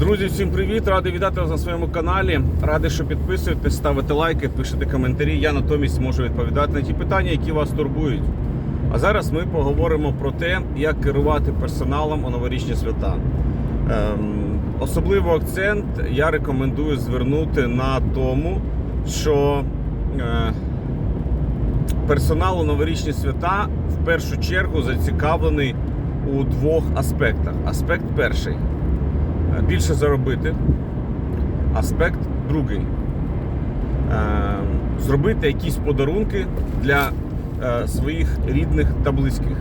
Друзі, всім привіт! Радий вітати вас на своєму каналі. Радий, що підписуєтесь, ставите лайки, пишете коментарі. Я натомість можу відповідати на ті питання, які вас турбують. А зараз ми поговоримо про те, як керувати персоналом у новорічні свята. Ем, особливо акцент я рекомендую звернути на тому, що е, персонал у новорічні свята в першу чергу зацікавлений у двох аспектах. Аспект перший більше заробити. Аспект другий. Е, Зробити якісь подарунки для е, своїх рідних та близьких.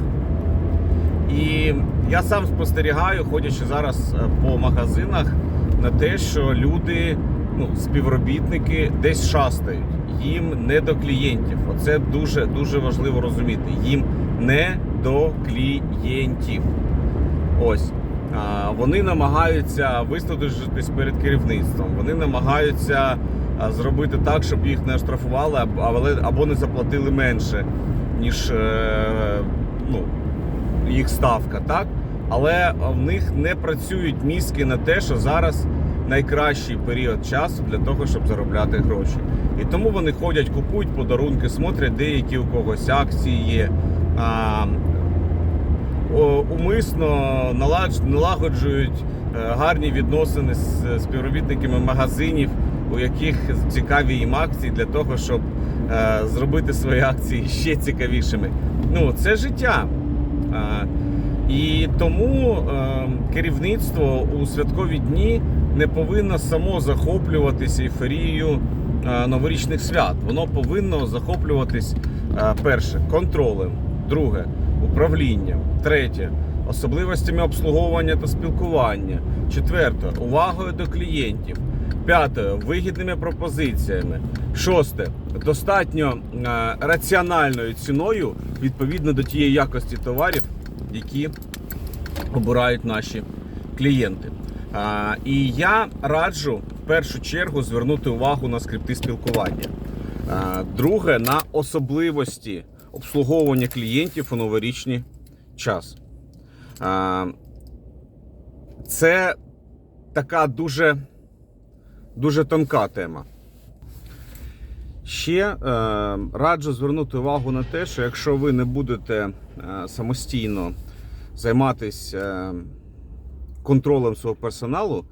І я сам спостерігаю, ходячи зараз е, по магазинах, на те, що люди, ну, співробітники десь шастають. Їм не до клієнтів. Оце дуже дуже важливо розуміти. Їм не до клієнтів. Ось. Вони намагаються висловитись перед керівництвом. Вони намагаються зробити так, щоб їх не оштрафували або- не заплатили менше, ніж е, ну, їх ставка, так? Але в них не працюють мізки на те, що зараз найкращий період часу для того, щоб заробляти гроші. І тому вони ходять, купують подарунки, смотрять, деякі у когось акції є. Умисно налагоджують е, гарні відносини з е, співробітниками магазинів, у яких цікаві їм акції для того, щоб е, зробити свої акції ще цікавішими. Ну, це життя. І тому керівництво у святкові дні не повинно само захоплюватися ейфорією новорічних свят. Воно повинно захоплюватись перше контролем, друге управлінням, третє особливостями обслуговування та спілкування, четверте увагою до клієнтів. П'яте вигідними пропозиціями. Шосте достатньо е, раціональною ціною відповідно до тієї якості товарів, які обирають наші клієнти. А, і я раджу в першу чергу звернути увагу на скрипти спілкування. А, друге на особливості обслуговування клієнтів у новорічний час. Це така дуже, дуже тонка тема. Ще е, раджу звернути увагу на те, що якщо ви не будете е, самостійно займатися е, контролем свого персоналу,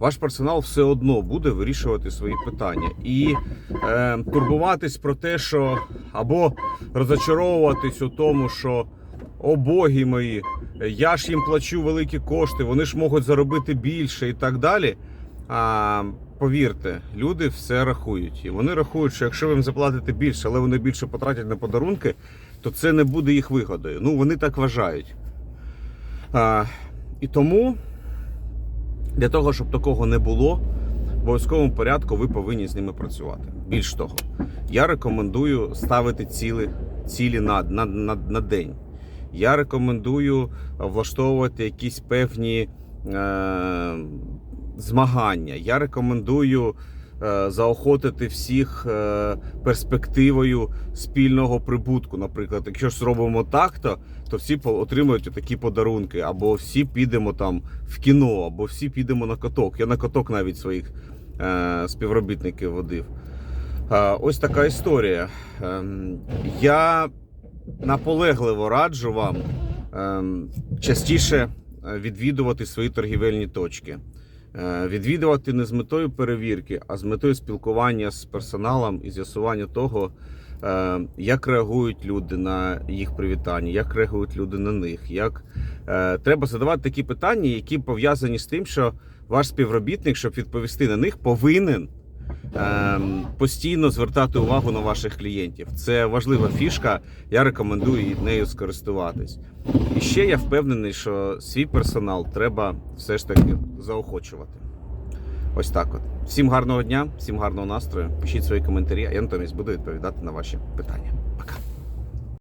ваш персонал все одно буде вирішувати свої питання. І е, турбуватись про те, що або розочаровуватись у тому, що о боги мої, я ж їм плачу великі кошти, вони ж можуть заробити більше і так далі. А, повірте, люди все рахують. І вони рахують, що якщо ви їм заплатите більше, але вони більше потратять на подарунки, то це не буде їх вигодою. Ну, вони так вважають. А, і тому для того, щоб такого не було, в обов'язковому порядку ви повинні з ними працювати. Більш того, я рекомендую ставити цілі, цілі на, на, на, на день. Я рекомендую влаштовувати якісь певні е, змагання. Я рекомендую заохотити всіх е, перспективою спільного прибутку. Наприклад, якщо ж зробимо так, то, то всі отримують такі подарунки, або всі підемо там в кіно, або всі підемо на каток. Я на каток навіть своїх е, співробітників водив. Е, ось така історія. Ем, я наполегливо раджу вам ем, частіше е, відвідувати свої торгівельні точки. Е, Відвідувати не з метою перевірки, а з метою спілкування з персоналом і з'ясування того, е, як реагують люди на їх привітання, як реагують люди на них. Як е, треба задавати такі питання, які пов'язані з тим, що ваш співробітник, щоб відповісти на них, повинен постійно звертати увагу на ваших клієнтів. Це важлива фішка. Я рекомендую нею скористуватись. І ще я впевнений, що свій персонал треба все ж таки заохочувати. Ось так от. Всім гарного дня, всім гарного настрою. Пишіть свої коментарі, а я натомість буду відповідати на ваші питання.